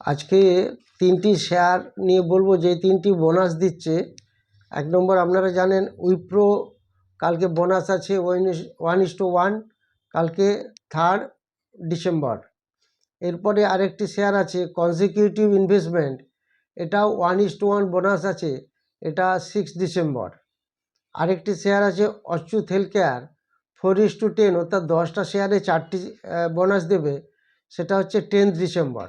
আজকে তিনটি শেয়ার নিয়ে বলব, যে তিনটি বোনাস দিচ্ছে। এক নম্বর আপনারা জানেন উইপ্রো কালকে বোনাস আছে ওয়ান ইস টু ওয়ান কালকে থার্ড ডিসেম্বর এরপরে আরেকটি শেয়ার আছে কনজিকিউটিভ ইনভেস্টমেন্ট এটাও one is to one bonus আছে, এটা সিক্স ডিসেম্বর আরেকটি শেয়ার আছে Achyut health care four is to ten অর্থাৎ দশটা শেয়ারে চারটি বোনাস দেবে, সেটা হচ্ছে টেন্থ ডিসেম্বর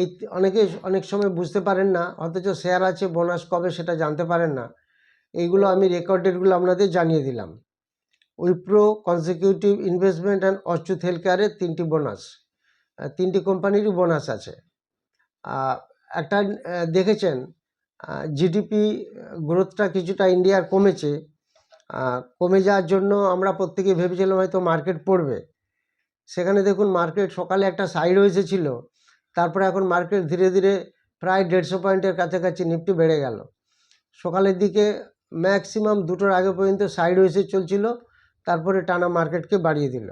এই অনেকে অনেক সময় বুঝতে পারেন না, অথচ শেয়ার আছে, বোনাস কবে সেটা জানতে পারেন না। এইগুলো আমি রেকর্ডেডগুলো আপনাদের জানিয়ে দিলাম। Wipro consecutive investment and Achyut health কেয়ারের তিনটি বোনাস তিনটি কোম্পানিরই বোনাস আছে। একটা দেখেছেন জিডিপি গ্রোথটা কিছুটা ইন্ডিয়ার কমেছে। কমে যাওয়ার জন্য আমরা প্রত্যেকে ভেবেছিলাম হয়তো মার্কেট পড়বে। সেখানে দেখুন, মার্কেট সকালে একটা সাইড হয়েছে ছিল তারপরে এখন মার্কেট ধীরে ধীরে প্রায় দেড়শো পয়েন্টের কাছাকাছি নিফটি বেড়ে গেল। সকালের দিকে ম্যাক্সিমাম দুটোর আগে পর্যন্ত সাইড হয়েছে চলছিল, তারপরে টানা মার্কেটকে বাড়িয়ে দিল।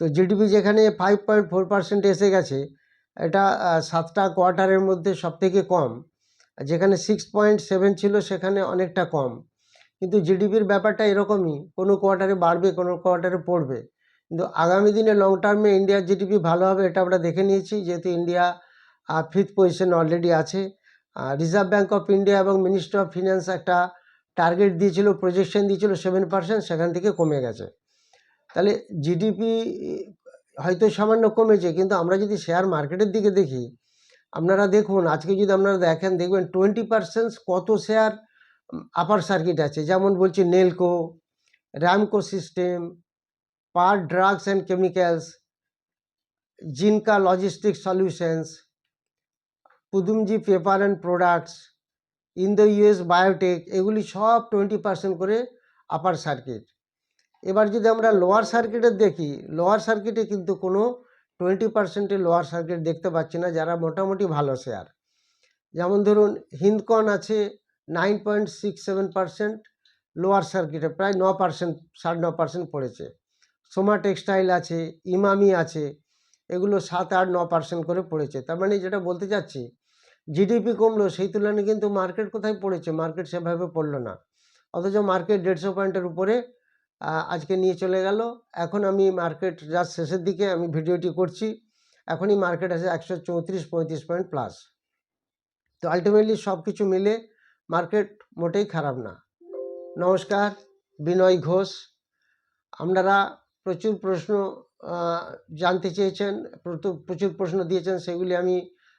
তো জিডিপি যেখানে ফাইভ পয়েন্ট ফোর পার্সেন্ট এসে গেছে, এটা সাতটা কোয়ার্টারের মধ্যে সবথেকে কম। যেখানে সিক্স পয়েন্ট সেভেন ছিল সেখানে অনেকটা কম। কিন্তু জিডিপির ব্যাপারটা এরকমই, কোনো কোয়ার্টারে বাড়বে, কোনো কোয়ার্টারে পড়বে। কিন্তু আগামী দিনে লং টার্মে ইন্ডিয়ার জিডিপি ভালো হবে, এটা আমরা দেখে নিয়েছি। যেহেতু ইন্ডিয়া ফিফথ পজিশন অলরেডি আছে রিজার্ভ ব্যাঙ্ক অফ ইন্ডিয়া এবং মিনিস্ট্রি অফ ফিন্যান্স একটা টার্গেট দিয়েছিল প্রজেকশন দিয়েছিল সেভেন পার্সেন্ট সেখান থেকে কমে গেছে। তাহলে জিডিপি হয়তো সামান্য কমেছে, কিন্তু আমরা যদি শেয়ার মার্কেটের দিকে দেখি, আপনারা দেখুন, আজকে যদি আপনারা দেখেন, দেখবেন টোয়েন্টি পার্সেন্ট কত শেয়ার আপার সার্কিট আছে। যেমন বলছি Nelco Ramco system Par drugs and chemicals, Zinka logistic solutions, Pudumjee paper and products, Indo US biotech, এগুলি সব টোয়েন্টি পার্সেন্ট করে আপার সার্কিট এবার যদি আমরা লোয়ার সার্কিটের দেখি লোয়ার সার্কিটে কিন্তু কোনো টোয়েন্টি পার্সেন্টের লোয়ার সার্কিট দেখতে পাচ্ছি না, যারা মোটামুটি ভালো শেয়ার যেমন ধরুন, হিন্দকন আছে nine point six seven percent lower সার্কিটে প্রায় ন পার্সেন্ট সাড়ে ন পার্সেন্ট পড়েছে। সোমা টেক্সটাইল আছে, ইমামি আছে, এগুলো সাত আট ন পার্সেন্ট করে পড়েছে। তার মানে যেটা বলতে চাচ্ছি জিডিপি কমলো, সেই তুলনায় কিন্তু মার্কেট কোথায় পড়েছে? মার্কেট সেভাবে পড়ল না। অথচ মার্কেট দেড়শো পয়েন্টের উপরে আজকে নিয়ে চলে গেল। এখন আমি মার্কেট জাস্ট শেষের দিকে আমি ভিডিওটি করছি, এখনই মার্কেট আছে একশো চৌত্রিশ পঁয়ত্রিশ পয়েন্ট প্লাস তো আলটিমেটলি সব কিছু মিলে মার্কেট মোটেই খারাপ না। নমস্কার, বিনয় ঘোষ। আপনারা প্রচুর প্রশ্ন জানতে চেয়েছেন প্রচুর- প্রচুর প্রশ্ন দিয়েছেন, সেগুলি আমি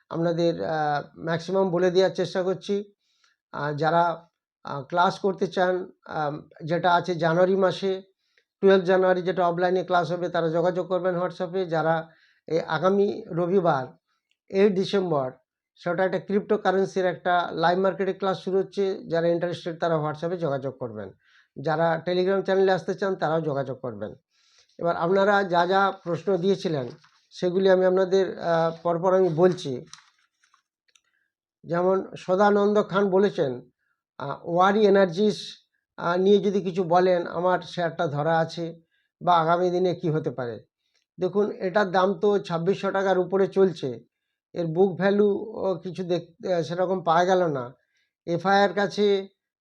আপনাদের ম্যাক্সিমাম বলে দেওয়ার চেষ্টা করছি। যারা ক্লাস করতে চান যেটা আছে জানুয়ারি মাসে টুয়েলভ জানুয়ারি যেটা অফলাইনে ক্লাস হবে, তারা যোগাযোগ করবেন হোয়াটসঅ্যাপে যারা এই আগামী রবিবার এইট ডিসেম্বর সেটা একটা ক্রিপ্টো কারেন্সির একটা লাইভ মার্কেটে ক্লাস শুরু হচ্ছে, যারা ইন্টারেস্টেড তারা হোয়াটসঅ্যাপে যোগাযোগ করবেন। যারা টেলিগ্রাম চ্যানেলে আসতে চান, তারাও যোগাযোগ করবেন। এবার আপনারা যা যা প্রশ্ন দিয়েছিলেন, সেগুলি আমি আপনাদের পরপর আমি বলছি। যেমন সদানন্দ খান বলেছেন ওয়ারি এনার্জিস নিয়ে যদি কিছু বলেন, আমার শেয়ারটা ধরা আছে বা আগামী দিনে কি হতে পারে? দেখুন, এটার দাম তো ছাব্বিশশো টাকার উপরে চলছে। এর বুক ভ্যালু কিছু দেখ সেরকম পাওয়া গেল না। এফআইআর কাছে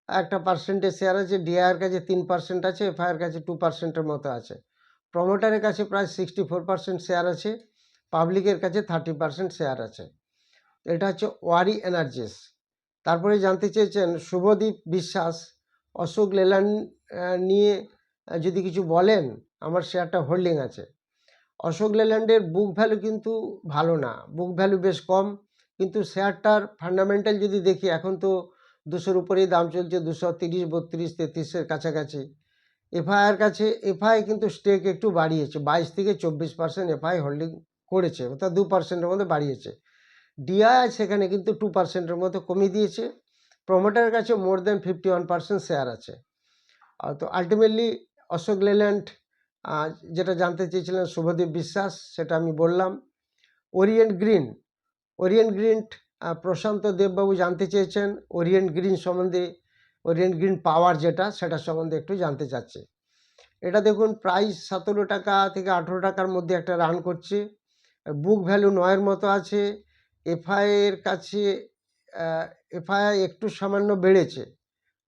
একটা পার্সেন্টের শেয়ার আছে ডিআইয়ের কাছে তিন পার্সেন্ট আছে, এফআইআর কাছে টু পার্সেন্টের মতো আছে। প্রমোটারের কাছে প্রায় সিক্সটি ফোর পার্সেন্ট শেয়ার আছে পাবলিকের কাছে থার্টি পার্সেন্ট শেয়ার আছে। এটা হচ্ছে ওয়ারি এনার্জিস। তারপরে জানতে চেয়েছেন শুভদীপ বিশ্বাস, অশোক লেল্যান্ড নিয়ে যদি কিছু বলেন, আমার শেয়ারটা হোল্ডিং আছে। অশোক লেল্যান্ডের বুক ভ্যালু কিন্তু ভালো না বুক ভ্যালু বেশ কম, কিন্তু শেয়ারটার ফান্ডামেন্টাল যদি দেখি, এখন তো দুশোর উপরেই দাম চলছে, দুশো তিরিশ, বত্রিশ, তেত্রিশের কাছাকাছি। এফআইআর কাছে, এফআই কিন্তু স্টেক একটু বাড়িয়েছে। বাইশ থেকে চব্বিশ পার্সেন্ট এফআই হোল্ডিং করেছে, অর্থাৎ দু পার্সেন্টের মধ্যে বাড়িয়েছে। ডিআই সেখানে কিন্তু টু পার্সেন্টের মতো কমিয়ে দিয়েছে। প্রমোটারের কাছে more than fifty one percent share আছে তো আলটিমেটলি অশোক লেল্যান্ড যেটা জানতে চেয়েছিলেন শুভদীপ বিশ্বাস, সেটা আমি বললাম। Orient Green Orient Green Prashanta দেববাবু জানতে চেয়েছেন। ওরিয়েন্ট গ্রিন সম্বন্ধে ওরিয়েন্ট গ্রিন পাওয়ার যেটা সেটা সম্বন্ধে একটু জানতে চাচ্ছে। এটা দেখুন প্রাইস সতেরো টাকা থেকে আঠেরো টাকার মধ্যে একটা রান করছে। বুক ভ্যালু নয়ের মতো আছে। এফআই এর কাছে এফআইআই একটু সামান্য বেড়েছে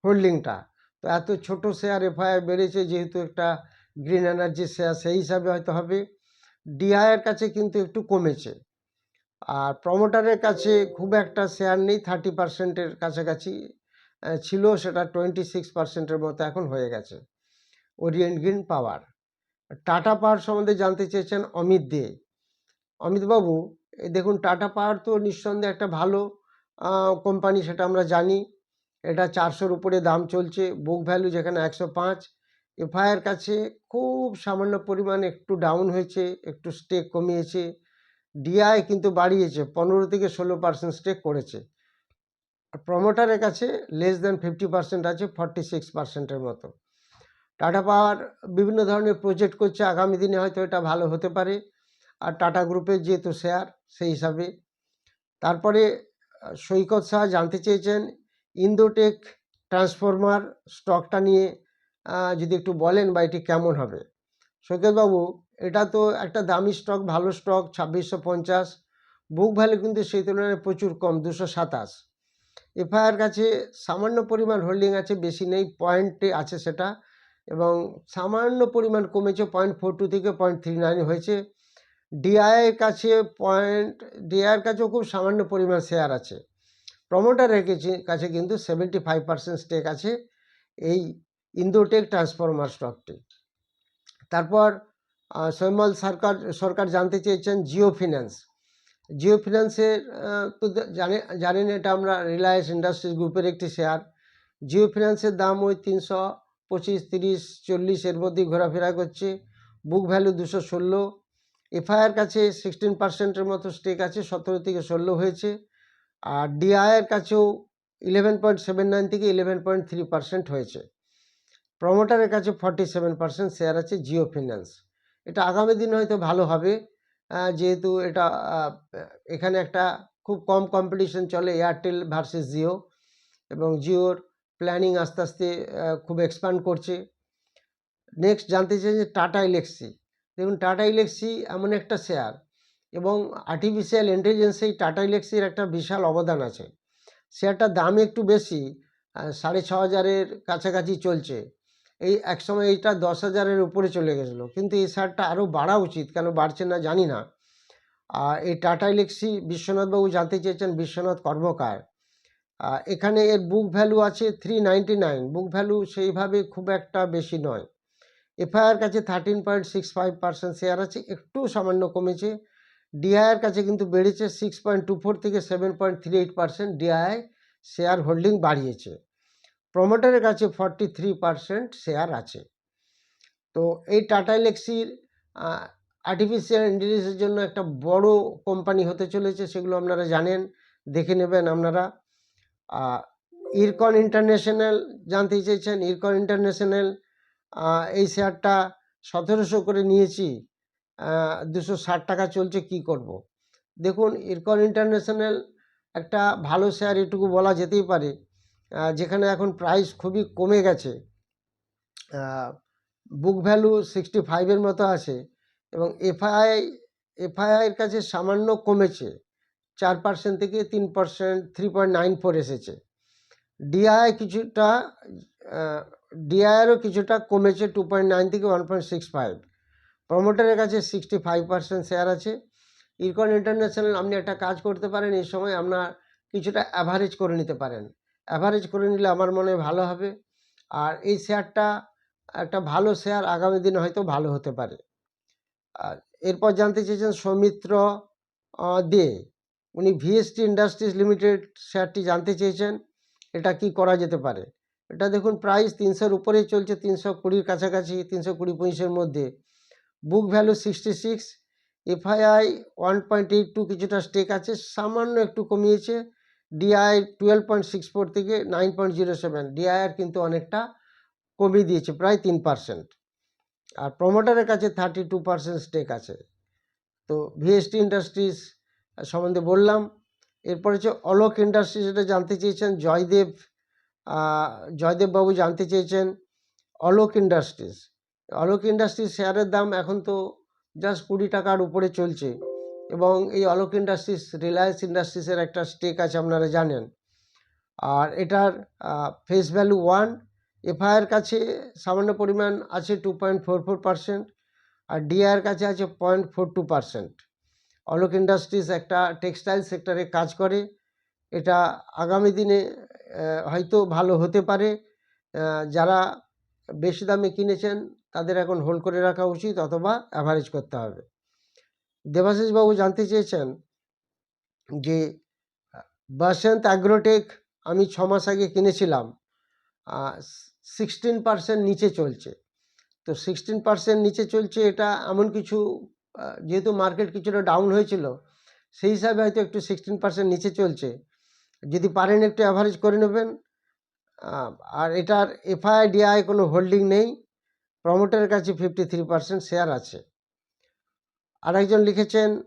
হোল্ডিংটা তো এত ছোট শেয়ার এফআইআই বেড়েছে, যেহেতু একটা গ্রিন এনার্জি শেয়ার সেই হিসাবে হয়তো হবে। ডিআইয়ের কাছে কিন্তু একটু কমেছে। আর প্রমোটারের কাছে খুব একটা শেয়ার নেই থার্টি পার্সেন্টের কাছাকাছি। ছিল সেটা টোয়েন্টি সিক্স পার্সেন্টের মতো এখন হয়ে গেছে। Orient Green power Tata power সম্বন্ধে জানতে চেয়েছেন অমিত দে। অমিতবাবু দেখুন টাটা পাওয়ার তো নিঃসন্দেহে একটা ভালো কোম্পানি সেটা আমরা জানি। এটা চারশোর উপরে দাম চলছে বুক ভ্যালু যেখানে একশো পাঁচ। এফআইআর কাছে খুব সামান্য পরিমাণ একটু ডাউন হয়েছে, একটু স্টেক কমিয়েছে। ডিআই কিন্তু বাড়িয়েছে, পনেরো থেকে ষোলো পার্সেন্ট স্টেক করেছে। প্রমোটারের কাছে লেস দেন ফিফটি পার্সেন্ট আছে ফর্টি সিক্স পার্সেন্টের মতো। টাটা পাওয়ার বিভিন্ন ধরনের প্রজেক্ট করছে, আগামী দিনে হয়তো এটা ভালো হতে পারে। আর টাটা গ্রুপের যেহেতু শেয়ার সেই হিসাবে। তারপরে, সৈকত শাহ জানতে চেয়েছেন ইন্দোটেক ট্রান্সফরমার স্টকটা নিয়ে যদি একটু বলেন বা এটি কেমন হবে? সৈকতবাবু, এটা তো একটা দামি স্টক ভালো স্টক ছাব্বিশশো পঞ্চাশ। বুক ভ্যালু কিন্তু সেই তুলনায় প্রচুর কম, দুশো সাতাশ। এফআইআর কাছে সামান্য পরিমাণ হোল্ডিং আছে, বেশি নেই পয়েন্টে আছে সেটা। এবং সামান্য পরিমাণ কমেছে পয়েন্ট ফোর টু থেকে পয়েন্ট থ্রি নাইন হয়েছে। ডিআইয়ের কাছে পয়েন্ট ডিআইয়ের কাছেও খুব সামান্য পরিমাণ শেয়ার আছে। প্রমোটারের কাছে- কাছে কিন্তু সেভেন্টি ফাইভ পার্সেন্ট স্টেক আছে এই ইন্দোটেক ট্রান্সফরমার স্টকটি তারপর সৈমল সরকার সরকার জানতে চেয়েছেন জিও ফিন্যান্স জিও ফিন্যান্সের তো জানে, জানেন এটা আমরা রিলায়েন্স ইন্ডাস্ট্রিজ গ্রুপের একটি শেয়ার জিও ফিন্যান্সের দাম ওই তিনশো পঁচিশ, তিরিশ, চল্লিশ এর মধ্যেই ঘোরাফেরা করছে। বুক ভ্যালু দুশো ষোলো। এফআইআর কাছে সিক্সটিন পার্সেন্টের মতো স্টেক আছে, সতেরো থেকে ষোলো হয়েছে। আর ডিআইয়ের কাছেও ইলেভেন পয়েন্ট সেভেন নাইন থেকে ইলেভেন পয়েন্ট থ্রি পার্সেন্ট হয়েছে। প্রমোটারের কাছে ফর্টি সেভেন পার্সেন্ট শেয়ার আছে জিও ফিন্যান্স এটা আগামী দিনে হয়তো ভালো হবে। যেহেতু এটা এখানে একটা খুব কম কম্পিটিশন চলে এয়ারটেল ভার্সেস জিও এবং জিওর প্ল্যানিং আস্তে আস্তে খুব এক্সপ্যান্ড করছে। নেক্সট জানতে চাই যে টাটা ইলেক্সি দেখুন টাটা ইলেক্সি এমন একটা শেয়ার এবং আর্টিফিশিয়াল ইন্টেলিজেন্সে টাটা ইলেক্সির একটা বিশাল অবদান আছে। শেয়ারটার দাম একটু বেশি সাড়ে ছ হাজারের কাছাকাছি চলছে। এই একসময় এইটা দশ হাজারের উপরে চলে গেছিল। কিন্তু এই শেয়ারটা আরও বাড়া উচিত, কেন বাড়ছে না জানি না। আর এই টাটা ইলেক্সি বিশ্বনাথবাবু জানতে চেয়েছেন বিশ্বনাথ কর্মকার। এখানে এর বুক ভ্যালু আছে থ্রি নাইন বুক ভ্যালু সেইভাবে খুব একটা বেশি নয়। এফআইআর কাছে thirteen point six five percent share আছে, একটু সামান্য কমেছে। ডিআইয়ের কাছে কিন্তু বেড়েছে সিক্স পয়েন্ট টু ফোর থেকে seven point three eight percent DI shareholding বাড়িয়েছে। প্রমোটারের কাছে ফর্টি থ্রি পার্সেন্ট শেয়ার আছে। তো এই টাটা ইলেক্সির আর্টিফিশিয়াল ইন্টেলিজেন্সের জন্য একটা বড় কোম্পানি হতে চলেছে, সেগুলো আপনারা জানেন, দেখে নেবেন আপনারা। ইরকন ইন্টারন্যাশনাল জানতে চেয়েছেন? ইরকন ইন্টারন্যাশনাল এই শেয়ারটা সতেরোশো করে নিয়েছি দুশো ষাট টাকা চলছে, কি করব। দেখুন ইরকন ইন্টারন্যাশনাল একটা ভালো শেয়ার এটুকু বলা যেতেই পারে। যেখানে এখন প্রাইস খুবই কমে গেছে। বুক ভ্যালু সিক্সটি ফাইভের মতো আছে এবং এফআইআই এফআইআইয়ের কাছে সামান্য কমেছে। চার পার্সেন্ট থেকে তিন percent three point nine four এসেছে। ডিআই কিছুটা ডিআইয়েরও কিছুটা কমেছে টু পয়েন্ট নাইন থেকে ওয়ান পয়েন্ট সিক্স ফাইভ প্রমোটারের কাছে সিক্সটি ফাইভ পার্সেন্ট শেয়ার আছে। ইরকন ইন্টারন্যাশনাল আপনি একটা কাজ করতে পারেন, এই সময় আপনার কিছুটা অ্যাভারেজ করে নিতে পারেন। অ্যাভারেজ করে নিলে আমার মনে ভালো হবে। আর এই শেয়ারটা একটা ভালো শেয়ার আগামী দিনে হয়তো ভালো হতে পারে। আর এরপর জানতে চেয়েছেন সৌমিত্র দে। উনি ভিএসটি ইন্ডাস্ট্রিজ লিমিটেড শেয়ারটি জানতে চেয়েছেন, এটা কি করা যেতে পারে? এটা দেখুন প্রাইস তিনশোর উপরেই চলছে, তিনশো কুড়ির কাছাকাছি, তিনশো কুড়ি পঁচিশের মধ্যে। Book value sixty six FII one point eight two কিছুটা স্টেক আছে, সামান্য একটু কমিয়েছে। DI twelve point six four থেকে নাইন পয়েন্ট জিরো সেভেন ডিআইআর কিন্তু অনেকটা কমিয়ে দিয়েছে প্রায় তিন পার্সেন্ট আর প্রমোটারের কাছে থার্টি টু পার্সেন্ট স্টেক আছে। তো ভিএসটি ইন্ডাস্ট্রিজ সম্বন্ধে বললাম। এরপর হচ্ছে অলোক ইন্ডাস্ট্রিজ এটা জানতে চেয়েছেন জয়দেব আহ, জয়দেব বাবু জানতে চেয়েছেন অলোক ইন্ডাস্ট্রিজ অলোক ইন্ডাস্ট্রিজ শেয়ারের দাম এখন তো জাস্ট কুড়ি টাকার উপরে চলছে। এবং এই অলোক ইন্ডাস্ট্রিজ, রিলায়েন্স ইন্ডাস্ট্রিজের একটা স্টেক আছে আপনারা জানেন। আর এটার ফেস ভ্যালু ওয়ান এফআইআর কাছে সামান্য পরিমাণ আছে two point four four percent আর ডিআইয়ের কাছে আছে point four two percent Alok industries একটা টেক্সটাইল সেক্টরে কাজ করে। এটা আগামী দিনে হয়তো ভালো হতে পারে। যারা বেশি দামে কিনেছেন তাদের এখন হোল্ড করে রাখা উচিত অথবা অ্যাভারেজ করতে হবে। দেবাশিস বাবু জানতে চেয়েছেন যে, বাসন্ত অ্যাগ্রোটেক আমি ছ মাস আগে কিনেছিলাম। সিক্সটিন পার্সেন্ট নিচে চলছে। তো সিক্সটিন পার্সেন্ট নিচে চলছে এটা এমন কিছু যেহেতু মার্কেট কিছুটা ডাউন হয়েছিল, সেই হিসাবে হয়তো একটু সিক্সটিন পার্সেন্ট নিচে চলছে। যদি পারেন একটু অ্যাভারেজ করে নেবেন। আর এটার এফআই ডিআই কোনো হোল্ডিং নেই। প্রমোটারের কাছে ফিফটি থ্রি পার্সেন্ট শেয়ার আছে। আরেকজন লিখেছেন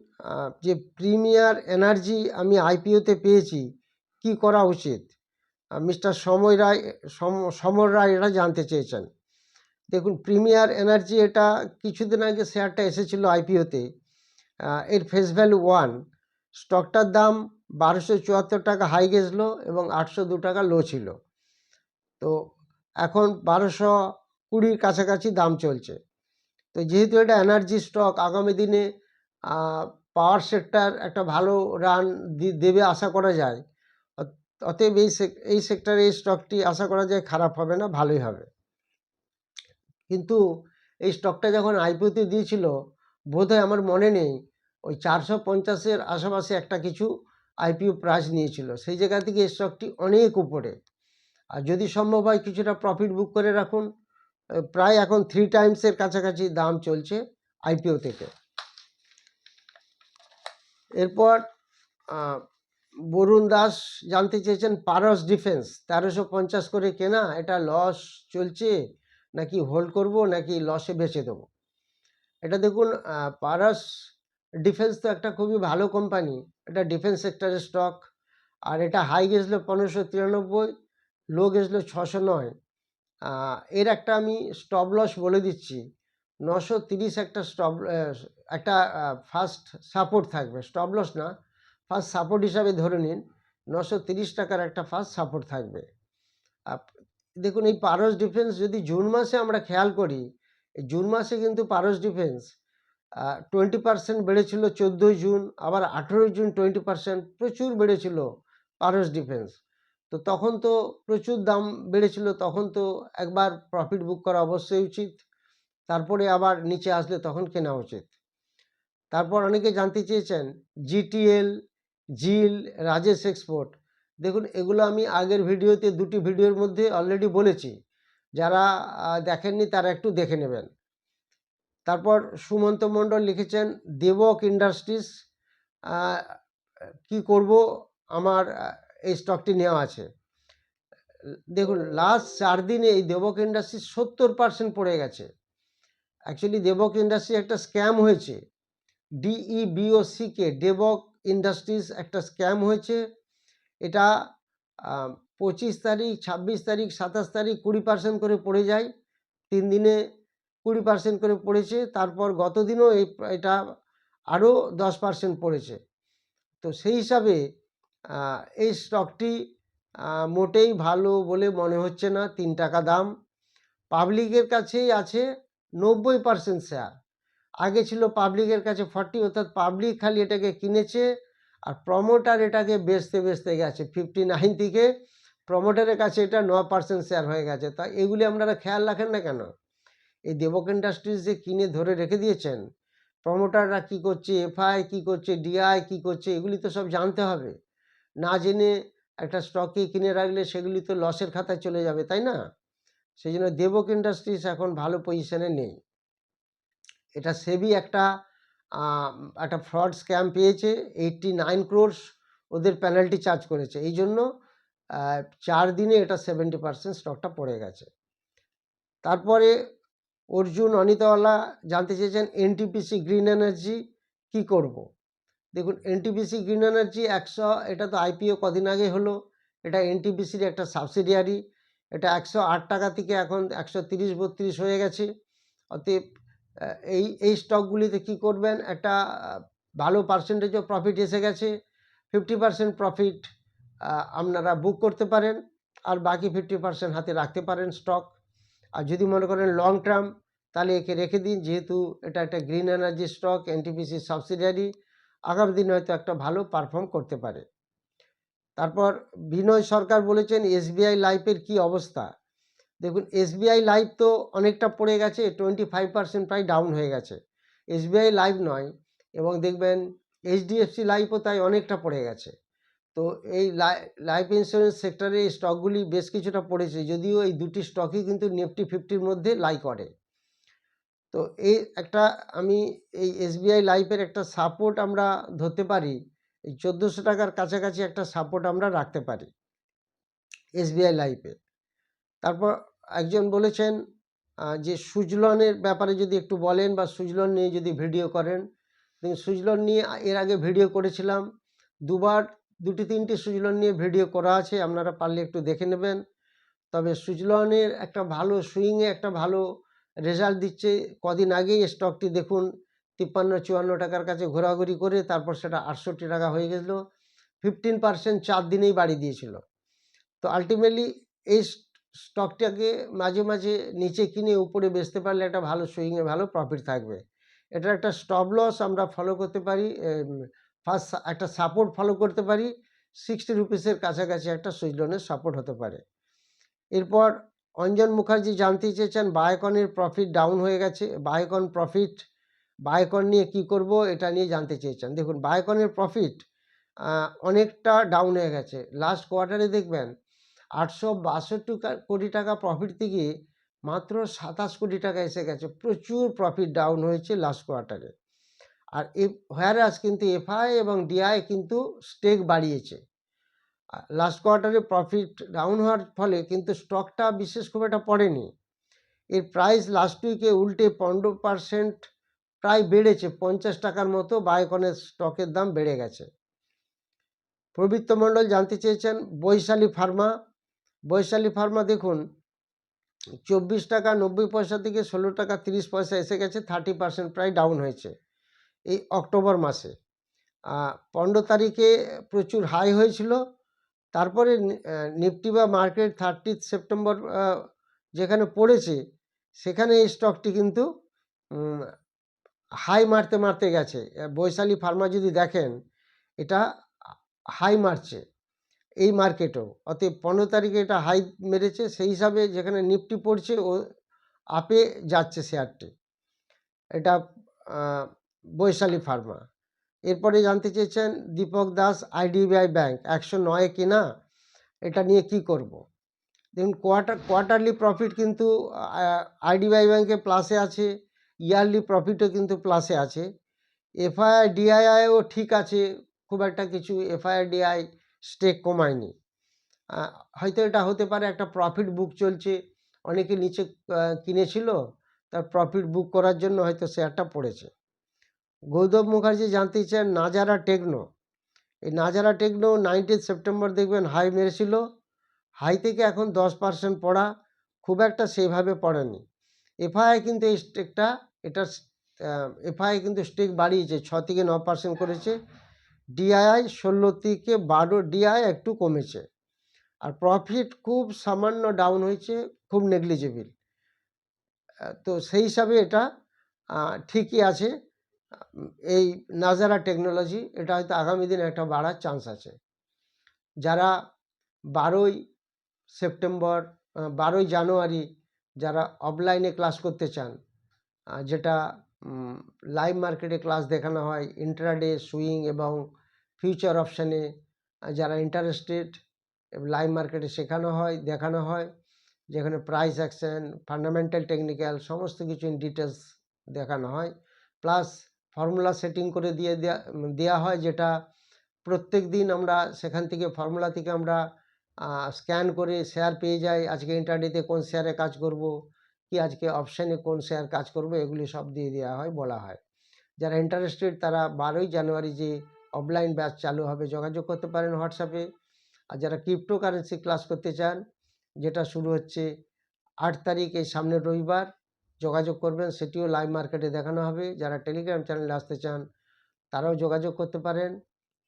যে প্রিমিয়ার এনার্জি আমি আইপিওতে পেয়েছি, কি করা উচিত? মিস্টার সময় রায়, সম- সমর রায় এটা জানতে চেয়েছেন। দেখুন, প্রিমিয়ার এনার্জি এটা কিছুদিন আগে শেয়ারটা এসেছিল আইপিওতে এর ফেস ভ্যালু ওয়ান। স্টকটার দাম বারোশো চুয়াত্তর টাকা হাই গেছিল এবং আটশো দু টাকা লো ছিল। তো এখন বারোশো কুড়ির কাছাকাছি দাম চলছে। তো যেহেতু এটা এনার্জি স্টক আগামী দিনে পাওয়ার সেক্টর একটা ভালো রান দেবে আশা করা যায়। অতএব এই এই সেক্টরে এই স্টকটি আশা করা যায় খারাপ হবে না, ভালোই হবে। কিন্তু এই স্টকটা যখন আইপিওতে দিয়েছিল, বোধহয় আমার মনে নেই, ওই চারশো পঞ্চাশের আশেপাশে একটা কিছু আইপিও প্রাইস নিয়েছিল। সেই জায়গা থেকে এই স্টকটি অনেক উপরে। আর যদি সম্ভব হয় কিছুটা প্রফিট বুক করে রাখুন প্রায় এখন থ্রি টাইমসের কাছাকাছি দাম চলছে আইপিও থেকে। এরপর বরুণ দাস জানতে চেয়েছেন, পারস ডিফেন্স, তেরোশো পঞ্চাশ করে কেনা, এটা লস চলছে, নাকি হোল্ড করব, নাকি লসে বেচে দেবো? এটা দেখুন পারস ডিফেন্স তো একটা খুবই ভালো কোম্পানি এটা ডিফেন্স সেক্টরের স্টক আর এটা হাই গেছিল পনেরোশো তিরানব্বই লো গেছিল ছশো নয়। এর একটা আমি স্টপ লস বলে দিচ্ছি। নশো তিরিশ একটা স্টপ একটা ফার্স্ট সাপোর্ট থাকবে। স্টপ লস না ফার্স্ট সাপোর্ট হিসাবে ধরে নিন, নশো তিরিশ টাকার একটা ফার্স্ট সাপোর্ট থাকবে। দেখুন এই পারস ডিফেন্স যদি জুন মাসে আমরা খেয়াল করি জুন মাসে কিন্তু পারস ডিফেন্স টোয়েন্টি পার্সেন্ট বেড়েছিল চোদ্দোই জুন, আবার আঠেরোই জুন টোয়েন্টি পার্সেন্ট প্রচুর বেড়েছিল পারস ডিফেন্স তো তখন তো প্রচুর দাম বেড়েছিল, তখন তো একবার প্রফিট বুক করা অবশ্যই উচিত। তারপরে আবার নিচে আসলে তখন কেনা উচিত। তারপর অনেকে জানতে চেয়েছেন জিটিএল জিল রাজেশ এক্সপোর্ট দেখুন, এগুলো আমি আগের ভিডিওতে দুটি ভিডিওর মধ্যে অলরেডি বলেছি। যারা দেখেননি তারা একটু দেখে নেবেন। তারপর সুমন্ত মণ্ডল লিখেছেন দেবক ইন্ডাস্ট্রিজ কি করব? আমার এই স্টকটি নেওয়া আছে। দেখুন লাস্ট চার দিনে এই দেবক ইন্ডাস্ট্রিজ সত্তর পার্সেন্ট পড়ে গেছে। অ্যাকচুয়ালি দেবক ইন্ডাস্ট্রি একটা স্ক্যাম হয়েছে। ডিইবিওসিকে দেবক ইন্ডাস্ট্রিজ একটা স্ক্যাম হয়েছে। এটা পঁচিশ তারিখ, ছাব্বিশ তারিখ, সাতাশ তারিখ কুড়ি পার্সেন্ট করে পড়ে যায়। তিন দিনে কুড়ি পার্সেন্ট করে পড়েছে। তারপর গত দিনও এই, এটা আরও দশ পার্সেন্ট পড়েছে। তো সেই হিসাবে এই স্টকটি মোটেই ভালো বলে মনে হচ্ছে না, তিন টাকা দাম। পাবলিকের কাছেই আছে নব্বই পার্সেন্ট শেয়ার আগে ছিল পাবলিকের কাছে ফর্টি অর্থাৎ পাবলিক খালি এটাকে কিনেছে আর প্রমোটার এটাকে বেচতে বেচতে গেছে। ফিফটি নাইন থেকে প্রমোটারের কাছে এটা ন পার্সেন্ট শেয়ার হয়ে গেছে। তা এগুলি আপনারা খেয়াল রাখেন না কেন? এই দেবক ইন্ডাস্ট্রিজ যে কিনে ধরে রেখে দিয়েছেন প্রমোটাররা কি করছে এফআই কি করছে ডিআই কি করছে, এগুলি তো সব জানতে হবে। না জেনে একটা স্টকে কিনে রাখলে সেগুলি তো লসের খাতায় চলে যাবে, তাই না? সেই জন্য দেবক ইন্ডাস্ট্রিজ এখন ভালো পজিশনে নেই। এটা সেবি একটা একটা ফ্রড স্ক্যাম পেয়েছে এইটটি নাইন ক্রোর্স ওদের পেনাল্টি চার্জ করেছে। এই জন্য চার দিনে এটা সেভেন্টি পার্সেন্ট স্টকটা পড়ে গেছে। তারপরে অর্জুন, অনিতাওয়ালা জানতে চেয়েছেন এনটিপিসি গ্রিন এনার্জি কি করব। দেখুন এনটিপিসি গ্রিন এনার্জি একশো, এটা তো আইপিও কদিন আগে হলো। এটা এনটিপিসির একটা সাবসিডিয়ারি এটা একশো আট টাকা থেকে এখন একশো তিরিশ, বত্রিশ হয়ে গেছে। অতএব এই এই স্টকগুলিতে কি করবেন? একটা ভালো পার্সেন্টেজও প্রফিট এসে গেছে। ফিফটি পার্সেন্ট প্রফিট আপনারা বুক করতে পারেন। আর বাকি ফিফটি পার্সেন্ট হাতে রাখতে পারেন স্টক আর যদি মনে করেন লং টার্ম তাহলে একে রেখে দিন। যেহেতু এটা একটা green energy stock NTPC subsidiary আগামী দিনে হয়তো একটা ভালো পারফর্ম করতে পারে। তারপর বিনয় সরকার বলেছেন এসবিআই লাইফের কি অবস্থা? দেখুন এসবিআই লাইফ তো অনেকটা পড়ে গেছে টোয়েন্টি ফাইভ পার্সেন্ট প্রায় ডাউন হয়ে গেছে। এসবিআই লাইফ নয়, এবং দেখবেন এইচডিএফসি লাইফও তাই অনেকটা পড়ে গেছে। তো এই লাইফ ইন্স্যুরেন্স সেক্টরে স্টকগুলি বেশ কিছুটা পড়েছে, যদিও এই দুটি স্টকই কিন্তু নিফটি ফিফটির মধ্যে লাই করে। তো এই একটা আমি এই এসবিআই লাইফের একটা সাপোর্ট আমরা ধরতে পারি, এই চোদ্দোশো টাকার কাছাকাছি একটা সাপোর্ট আমরা রাখতে পারি এসবিআই লাইফে তারপর একজন বলেছেন যে সুজলনের ব্যাপারে যদি একটু বলেন বা সুজলন নিয়ে যদি ভিডিও করেন সুজলন নিয়ে এর আগে ভিডিও করেছিলাম, দুবার দুটি তিনটি সুজলন নিয়ে ভিডিও করা আছে, আপনারা পারলে একটু দেখে নেবেন। তবে সুজলনের একটা ভালো সুইংয়ে একটা ভালো রেজাল্ট দিচ্ছে। কদিন আগেই স্টকটি দেখুন তিপ্পান্ন চুয়ান্ন টাকার কাছে ঘোরাঘুরি করে তারপর সেটা আটষট্টি টাকা হয়ে গেছিল। ফিফটিন পার্সেন্ট চার দিনেই বাড়ি দিয়েছিল। তো আলটিমেটলি এই স্টকটাকে মাঝে মাঝে নিচে কিনে উপরে বেচতে পারলে একটা ভালো সুইংয়ে ভালো প্রফিট থাকবে। এটার একটা স্টপ লস আমরা ফলো করতে পারি ফার্স্ট একটা সাপোর্ট ফলো করতে পারি। সিক্সটি রুপিসের কাছাকাছি একটা সুইচ লোনের সাপোর্ট হতে পারে। এরপর অঞ্জন মুখার্জি জানতে চেয়েছেন বায়োকনের প্রফিট ডাউন হয়ে গেছে। বায়োকন প্রফিট বায়োকন নিয়ে কি করব এটা নিয়ে জানতে চেয়েছেন। দেখুন, বায়োকনের প্রফিট অনেকটা ডাউন হয়ে গেছে। লাস্ট কোয়ার্টারে দেখবেন, আটশো বাষট্টি কোটি টাকা প্রফিট থেকে মাত্র সাতাশ কোটি টাকা এসে গেছে। প্রচুর প্রফিট ডাউন হয়েছে লাস্ট কোয়ার্টারে আর এ হোয়ারাস কিন্তু এফআই এবং ডিআই কিন্তু স্টেক বাড়িয়েছে। লাস্ট কোয়ার্টারে প্রফিট ডাউন হওয়ার ফলে কিন্তু স্টকটা বিশেষ খুব একটা পড়েনি। এর প্রাইস লাস্ট উইকে উল্টে পনেরো পার্সেন্ট প্রায় বেড়েছে, পঞ্চাশ টাকার মতো বায়োকনের স্টকের দাম বেড়ে গেছে। প্রবৃত্ত মণ্ডল জানতে চেয়েছেন বৈশালী ফার্মা। বৈশালী ফার্মা দেখুন, চব্বিশ টাকা নব্বই পয়সা থেকে ষোলো টাকা তিরিশ পয়সা এসে গেছে থার্টি পার্সেন্ট প্রায় ডাউন হয়েছে এই অক্টোবর মাসে। পনেরো তারিখে প্রচুর হাই হয়েছিল। তারপরে নিফটি বা মার্কেট থার্টি সেপ্টেম্বর যেখানে পড়েছে, সেখানে এই স্টকটি কিন্তু হাই মারতে মারতে গেছে। বৈশালী ফার্মা যদি দেখেন, এটা হাই মারছে এই মার্কেটেও অতএব পনেরো তারিখে এটা হাই মেরেছে, সেই হিসাবে যেখানে নিফটি পড়ছে, ও আপে যাচ্ছে শেয়ারটি এটা বৈশালী ফার্মা এরপরে জানতে চেয়েছেন দীপক দাস আইডিবিআই ব্যাংক, একশো নয় কিনা, এটা নিয়ে কি করব। দেখুন, কোয়ার্টার, কোয়ার্টারলি প্রফিট কিন্তু আইডিবিআই ব্যাংকে প্লাসে আছে, ইয়ারলি প্রফিটও কিন্তু প্লাসে আছে। এফআইআই ডিআইআইও ঠিক আছে, খুব একটা কিছু এফআইআই ডিআই স্টেক কমায়নি। হয়তো এটা হতে পারে একটা প্রফিট বুক চলছে, অনেকে নিচে কিনেছিল, তার প্রফিট বুক করার জন্য হয়তো শেয়ারটা পড়েছে। গৌতম মুখার্জি জানতে চান নাজারা টেকনো। এই নাজারা টেকনো নাইনটিন সেপ্টেম্বর দেখবেন হাই মেরেছিল। হাই থেকে এখন দশ পার্সেন্ট পড়া, খুব একটা সেইভাবে পড়েনি। এফআইআই কিন্তু এই স্টেকটা এটা এফআইআই কিন্তু স্টেক বাড়িয়েছে, ছ থেকে ন পার্সেন্ট করেছে। ডিআইআই ষোলো থেকে বারো ডিআই একটু কমেছে। আর প্রফিট খুব সামান্য ডাউন হয়েছে, খুব নেগলিজেবল তো সেই হিসাবে এটা ঠিকই আছে। এই নাজারা টেকনোলজি, এটা হয়তো আগামী দিনে একটা বাড়ার চান্স আছে। যারা বারোই সেপ্টেম্বর বারোই জানুয়ারি যারা অফলাইনে ক্লাস করতে চান যেটা লাইভ মার্কেটে ক্লাস দেখানো হয় ইন্ট্রাডে সুইং এবং ফিউচার অপশানে যারা ইন্টারেস্টেড লাইভ মার্কেটে শেখানো হয়, দেখানো হয়, যেখানে প্রাইস অ্যাকশন ফান্ডামেন্টাল টেকনিক্যাল সমস্ত কিছু ইন ডিটেলস দেখানো হয়। প্লাস ফর্মুলা সেটিং করে দিয়ে দেয়া হয় যেটা প্রত্যেক দিন আমরা সেখান থেকে ফর্মুলা থেকে আমরা স্ক্যান করে শেয়ার পেয়ে যাই, আজকে ইন্টারডেতে কোন শেয়ারে কাজ করব, কি আজকে অপশানে কোন শেয়ার কাজ করবে, এগুলি সব দিয়ে দেওয়া হয়, বলা হয়। যারা ইন্টারেস্টেড তারা বারোই জানুয়ারি যে অফলাইন ব্যাচ চালু হবে, যোগাযোগ করতে পারেন হোয়াটসঅ্যাপে আর যারা ক্রিপ্টো কারেন্সি ক্লাস করতে চান, যেটা শুরু হচ্ছে আট তারিখ এই সামনের রবিবার যোগাযোগ করবেন, সেটিও লাইভ মার্কেটে দেখানো হবে। যারা টেলিগ্রাম চ্যানেলে আসতে চান, তারাও যোগাযোগ করতে পারেন।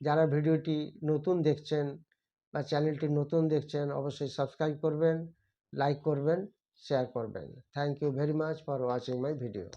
যারা ভিডিওটি নতুন দেখছেন বা চ্যানেলটি নতুন দেখছেন, অবশ্যই সাবস্ক্রাইব করবেন লাইক করবেন শেয়ার করবেন। Thank you very much for watching my video